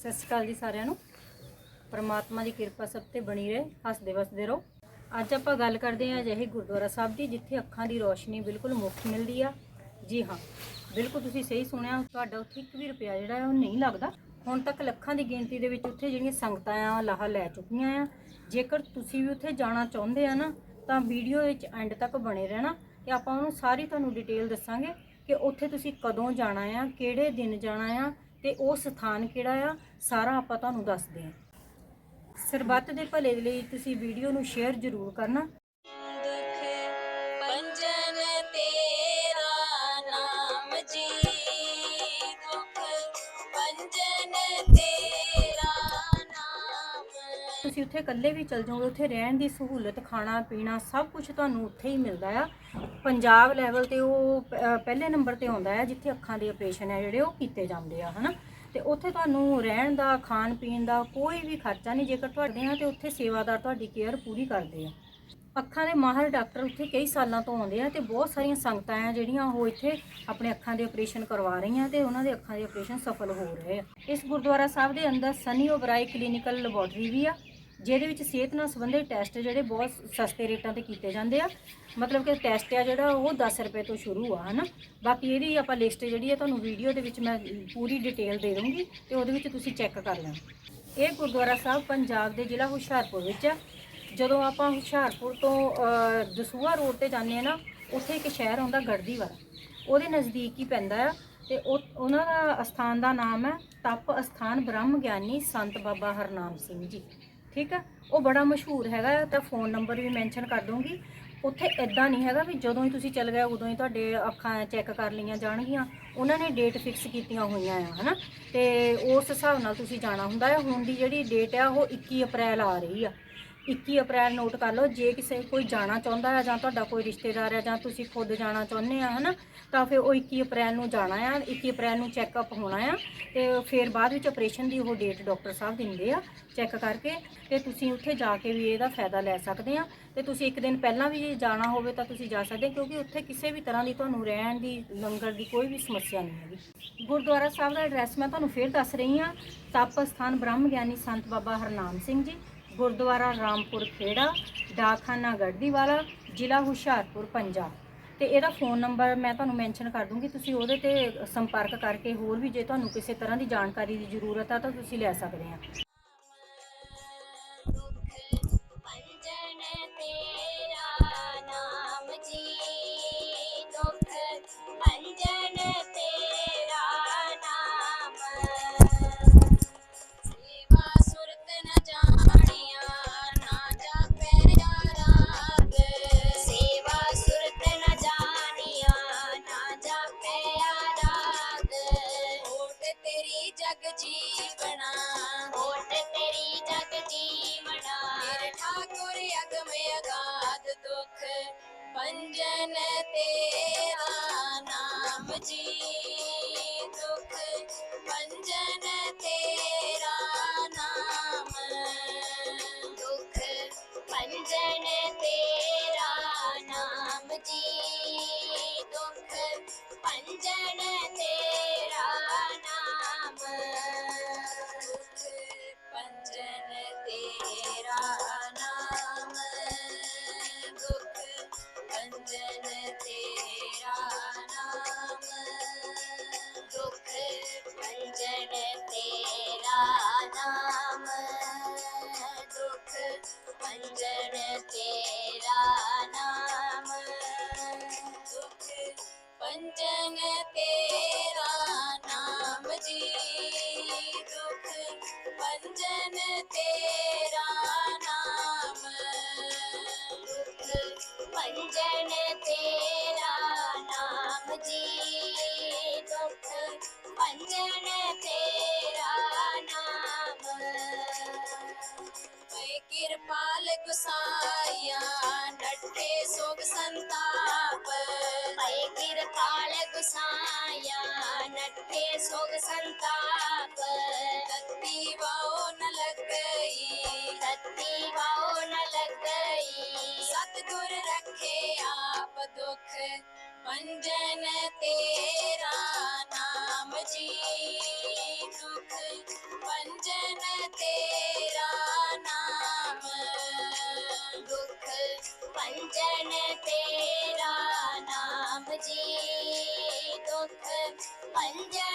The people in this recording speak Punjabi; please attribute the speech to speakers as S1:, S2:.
S1: ਸਤਿ ਸ਼੍ਰੀ ਅਕਾਲ ਜੀ ਸਾਰਿਆਂ ਨੂੰ। ਪਰਮਾਤਮਾ ਦੀ ਕਿਰਪਾ ਸਭ ਤੇ ਬਣੀ ਰਹੇ, ਹੱਸਦੇ ਵਸਦੇ ਰਹੋ। ਅੱਜ ਆਪਾਂ ਗੱਲ ਕਰਦੇ ਹਾਂ ਅਜਿਹੇ ਗੁਰਦੁਆਰਾ ਸਾਹਿਬ ਦੀ, ਜਿੱਥੇ ਅੱਖਾਂ ਦੀ ਰੋਸ਼ਨੀ ਬਿਲਕੁਲ ਮੁਫਤ ਮਿਲਦੀ ਆ। ਜੀ ਹਾਂ, ਬਿਲਕੁਲ ਤੁਸੀਂ ਸਹੀ ਸੁਣਿਆ, ਤੁਹਾਡਾ ਉੱਥੇ ਇੱਕ ਵੀ ਰੁਪਿਆ ਜਿਹੜਾ ਹੈ ਉਹ ਨਹੀਂ ਲੱਗਦਾ। ਹੁਣ ਤੱਕ ਲੱਖਾਂ ਦੀ ਗਿਣਤੀ ਦੇ ਵਿੱਚ ਉੱਥੇ ਜਿਹੜੀਆਂ ਸੰਗਤਾਂ ਆ ਲਾਹਾ ਲੈ ਚੁੱਕੀਆਂ ਆ। ਜੇਕਰ ਤੁਸੀਂ ਵੀ ਉੱਥੇ ਜਾਣਾ ਚਾਹੁੰਦੇ ਆ ਨਾ, ਤਾਂ ਵੀਡੀਓ ਵਿੱਚ ਐਂਡ ਤੱਕ ਬਣੇ ਰਹਿਣਾ ਤੇ ਆਪਾਂ ਉਹਨੂੰ ਸਾਰੀ ਤੁਹਾਨੂੰ ਡਿਟੇਲ ਦੱਸਾਂਗੇ ਕਿ ਉੱਥੇ ਤੁਸੀਂ ਕਦੋਂ ਜਾਣਾ ਆ, ਕਿਹੜੇ ਦਿਨ ਜਾਣਾ ਆ ਤੇ ਉਹ ਸਥਾਨ ਕਿਹੜਾ ਆ, ਸਾਰਾ ਆਪਾਂ ਤੁਹਾਨੂੰ ਦੱਸਦੇ ਹਾਂ। ਸਰਬੱਤ ਦੇ ਭਲੇ ਲਈ ਤੁਸੀਂ ਵੀਡੀਓ ਨੂੰ ਸ਼ੇਅਰ ਜ਼ਰੂਰ ਕਰਨਾ। ਤੁਸੀਂ ਉੱਥੇ ਇਕੱਲੇ ਵੀ ਚਲ ਜਾਓਗੇ, ਉੱਥੇ ਰਹਿਣ ਦੀ ਸਹੂਲਤ, ਖਾਣਾ, ਪੀਣਾ ਸਭ ਕੁਝ ਤੁਹਾਨੂੰ ਉੱਥੇ ਹੀ ਮਿਲਦਾ ਆ। ਪੰਜਾਬ ਲੈਵਲ ਤੇ ਉਹ ਪਹਿਲੇ ਨੰਬਰ ਤੇ ਆਉਂਦਾ ਹੈ ਜਿੱਥੇ ਅੱਖਾਂ ਦੇ ਆਪਰੇਸ਼ਨ ਹੈ ਜਿਹੜੇ, ਉਹ ਕੀਤੇ ਜਾਂਦੇ ਆ, ਹਨਾ? ਤੇ ਉੱਥੇ ਤੁਹਾਨੂੰ ਰਹਿਣ ਦਾ, ਖਾਣ ਪੀਣ ਦਾ ਕੋਈ ਵੀ ਖਰਚਾ ਨਹੀਂ, ਜੇਕਰ ਤੁਹਾਡੇ ਆ ਤੇ ਉੱਥੇ ਸੇਵਾਦਾਰ ਤੁਹਾਡੀ ਕੇਅਰ ਪੂਰੀ ਕਰਦੇ ਆ। ਅੱਖਾਂ ਦੇ ਮਾਹਰ ਡਾਕਟਰ ਉੱਥੇ ਕਈ ਸਾਲਾਂ ਤੋਂ ਆਉਂਦੇ ਆ ਤੇ ਬਹੁਤ ਸਾਰੀਆਂ ਸੰਗਤਾਂ ਆ ਜਿਹੜੀਆਂ ਉਹ ਇੱਥੇ ਆਪਣੇ ਅੱਖਾਂ ਦੇ ਆਪਰੇਸ਼ਨ ਕਰਵਾ ਰਹੀਆਂ ਤੇ ਉਹਨਾਂ ਦੇ ਅੱਖਾਂ ਦੇ ਆਪਰੇਸ਼ਨ ਸਫਲ ਹੋ ਰਹੇ ਆ। ਇਸ ਗੁਰਦੁਆਰਾ ਸਾਹਿਬ ਦੇ ਅੰਦਰ ਸਨੀ ਓਬਰਾਈ ਕਲੀਨਿਕਲ ਲੈਬੋਰਟਰੀ ਵੀ ਆ। ਜਿਹਦੇ ਵਿੱਚ ਸਿਹਤ ਨਾਲ ਸੰਬੰਧਿਤ ਟੈਸਟ ਜਿਹੜੇ ਬਹੁਤ ਸਸਤੇ ਰੇਟਾਂ ਤੇ ਕੀਤੇ ਜਾਂਦੇ ਆ। ਮਤਲਬ ਕਿ ਟੈਸਟ ਆ ਜਿਹੜਾ ਉਹ 10 ਰੁਪਏ ਤੋਂ ਸ਼ੁਰੂ ਆ, ਹਨਾ। ਬਾਕੀ ਇਹਦੀ ਆਪਾਂ ਲਿਸਟ ਜਿਹੜੀ ਆ ਤੁਹਾਨੂੰ ਵੀਡੀਓ ਦੇ ਵਿੱਚ ਮੈਂ ਪੂਰੀ ਡਿਟੇਲ ਦੇ ਦੂੰਗੀ ਤੇ ਉਹਦੇ ਵਿੱਚ ਤੁਸੀਂ ਚੈੱਕ ਕਰ ਲੈਣਾ। ਇਹ ਗੁਰਦੁਆਰਾ ਸਾਹਿਬ ਪੰਜਾਬ ਦੇ ਜ਼ਿਲ੍ਹਾ ਹੁਸ਼ਿਆਰਪੁਰ ਵਿੱਚ ਆ। ਜਦੋਂ ਆਪਾਂ ਹੁਸ਼ਿਆਰਪੁਰ ਤੋਂ ਦਸੂਹਾ ਰੋਡ ਤੇ ਜਾਂਦੇ ਆ ਨਾ, ਉੱਥੇ ਇੱਕ ਸ਼ਹਿਰ ਆਉਂਦਾ ਗੜਦੀਵਾਲਾ ਉਹਦੇ ਨਜ਼ਦੀਕ ਹੀ ਪੈਂਦਾ ਆ ਤੇ ਉਹ, ਉਹਨਾਂ ਦਾ ਅਸਥਾਨ ਦਾ ਨਾਮ ਹੈ ਤਪ ਅਸਥਾਨ ਬ੍ਰਹਮ ਗਿਆਨੀ ਸੰਤ ਬਾਬਾ ਹਰਨਾਮ ਸਿੰਘ ਜੀ। ਠੀਕ ਆ? ਉਹ ਬੜਾ ਮਸ਼ਹੂਰ ਹੈਗਾ, ਤਾਂ ਫੋਨ ਨੰਬਰ ਵੀ ਮੈਂਸ਼ਨ ਕਰ ਦੂੰਗੀ ਉੱਥੇ ਇਦਾਂ ਨਹੀਂ ਹੈਗਾ ਵੀ ਜਦੋਂ ਹੀ ਤੁਸੀਂ ਚੱਲ ਗਏ, ਉਦੋਂ ਹੀ ਤੁਹਾਡੇ ਅੱਖਾਂ ਚੈੱਕ ਕਰ ਲਈਆਂ ਜਾਣਗੀਆਂ। ਉਹਨਾਂ ਨੇ ਡੇਟ ਫਿਕਸ ਕੀਤੀਆਂ ਹੋਈਆਂ ਆ, ਹਨਾ? ਤੇ ਉਸ ਹਿਸਾਬ ਨਾਲ ਤੁਸੀਂ ਜਾਣਾ ਹੁੰਦਾ ਹੈ ਹੁਣ ਦੀ ਜਿਹੜੀ ਡੇਟ ਆ, ਉਹ 21 ਅਪ੍ਰੈਲ ਆ ਰਹੀ ਆ। 21 ਅਪ੍ਰੈਲ ਨੋਟ ਕਰ ਲਓ, ਜੇ ਕਿਸੇ ਕੋਈ ਜਾਣਾ ਚਾਹੁੰਦਾ ਹੈ ਜਾਂ ਤੁਹਾਡਾ ਕੋਈ ਰਿਸ਼ਤੇਦਾਰ ਹੈ ਜਾਂ ਤੁਸੀਂ ਖੁਦ ਜਾਣਾ ਚਾਹੁੰਦੇ ਆ, ਹਨਾ, ਤਾਂ ਫਿਰ ਉਹ 21 ਅਪ੍ਰੈਲ ਨੂੰ ਜਾਣਾ ਆ 21 ਅਪ੍ਰੈਲ ਨੂੰ ਚੈੱਕਅਪ ਹੋਣਾ ਆ, ਤੇ ਫਿਰ ਬਾਅਦ ਵਿੱਚ ਆਪਰੇਸ਼ਨ ਦੀ ਉਹ ਡੇਟ ਡਾਕਟਰ ਸਾਹਿਬ ਦਿੰਦੇ ਆ ਚੈੱਕ ਕਰਕੇ, ਤੇ ਤੁਸੀਂ ਉੱਥੇ ਜਾ ਕੇ ਵੀ ਇਹਦਾ ਫਾਇਦਾ ਲੈ ਸਕਦੇ ਆ, ਤੇ ਤੁਸੀਂ ਇੱਕ ਦਿਨ ਪਹਿਲਾਂ ਵੀ ਜੇ ਜਾਣਾ ਹੋਵੇ ਤਾਂ ਤੁਸੀਂ ਜਾ ਸਕਦੇ ਕਿਉਂਕਿ ਉੱਥੇ ਕਿਸੇ ਵੀ ਤਰ੍ਹਾਂ ਦੀ ਤੁਹਾਨੂੰ ਰਹਿਣ ਦੀ, ਲੰਗਰ ਦੀ ਕੋਈ ਵੀ ਸਮੱਸਿਆ ਨਹੀਂ ਹੈਗੀ। ਗੁਰਦੁਆਰਾ ਸਾਹਿਬ ਦਾ ਐਡਰੈਸ ਮੈਂ ਤੁਹਾਨੂੰ ਫਿਰ ਦੱਸ ਰਹੀ ਹਾਂ ਤਪ ਸਥਾਨ ਬ੍ਰਹਮ ਗਿਆਨੀ ਸੰਤ ਬਾਬਾ ਹਰਨਾਮ ਸਿੰਘ ਜੀ ਗੁਰਦੁਆਰਾ ਰਾਮਪੁਰ ਖੇੜਾ, ਡਾਕਖਾਨਾ ਗੜਦੀਵਾਲਾ ਜ਼ਿਲ੍ਹਾ ਹੁਸ਼ਿਆਰਪੁਰ, ਪੰਜਾਬ। ਤੇ ਇਹਦਾ ਫੋਨ ਨੰਬਰ ਮੈਂ ਤੁਹਾਨੂੰ ਮੈਂਸ਼ਨ ਕਰ ਦੂੰਗੀ, ਤੁਸੀਂ ਉਹਦੇ ਤੇ ਸੰਪਰਕ ਕਰਕੇ ਹੋਰ ਵੀ ਜੇ ਤੁਹਾਨੂੰ ਕਿਸੇ ਤਰ੍ਹਾਂ ਦੀ ਜਾਣਕਾਰੀ ਦੀ ਜ਼ਰੂਰਤ ਆ ਤਾਂ ਤੁਸੀਂ ਲੈ ਸਕਦੇ ਆ।
S2: ਰਾਗ ਓਟ ਤੇਰੀ ਜਗ ਜੀਵਣਾ। ਓਟ ਤੇਰੀ ਜਗ ਜੀਵਣਾ। ਮੇਰੇ ਠਾਕੁਰ ਅਗਮੇ ਅਗਾਧ ਦੁਖ ਪੰਜਨ ਤੇਰਾ ਨਾਮ ਜੀ ਦੁਖ ਪੰਜਨ ਤੇਰਾ ਪੰਜਨ ਤੇਰਾ ਨਾਮ ਦੁਖ ਪੰਜਨ ਤੇਰਾ ਨਾਮ ਜੀ ਦੁਖ ਪੰਜਨ ਤੇਰਾ ਨਾਮ। ਏ ਕਿਰਪਾਲ ਗੁਸਾਇਆ ਨੱਠੇ ਸੋਗ ਸੰਤਾਪ। ਏ ਕਿਰਪਾਲ ਗੁਸਾਇਆ ਨੱਠੇ ਸੋਗ ਸੰਤਾਪ। ਤਤੀ ਵਾਓ ਨ ਲੱਗਈ, ਤਤੀ ਵਾਓ ਨ ਲੱਗਈ। ਸਤਿਗੁਰ ਰੱਖੇ ਆਪ ਦੁਖ ਪੰਜਨ ਤੇਰਾ ਨਾਮ ਜੀ ਦੁਖ ਪੰਜਨ
S3: ਤੇਰਾ ਨਾਮ ਦੁੱਖ ਭੰਜਨ ਤੇਰਾ ਨਾਮ ਜੀ ਦੁੱਖ ਭੰਜਨ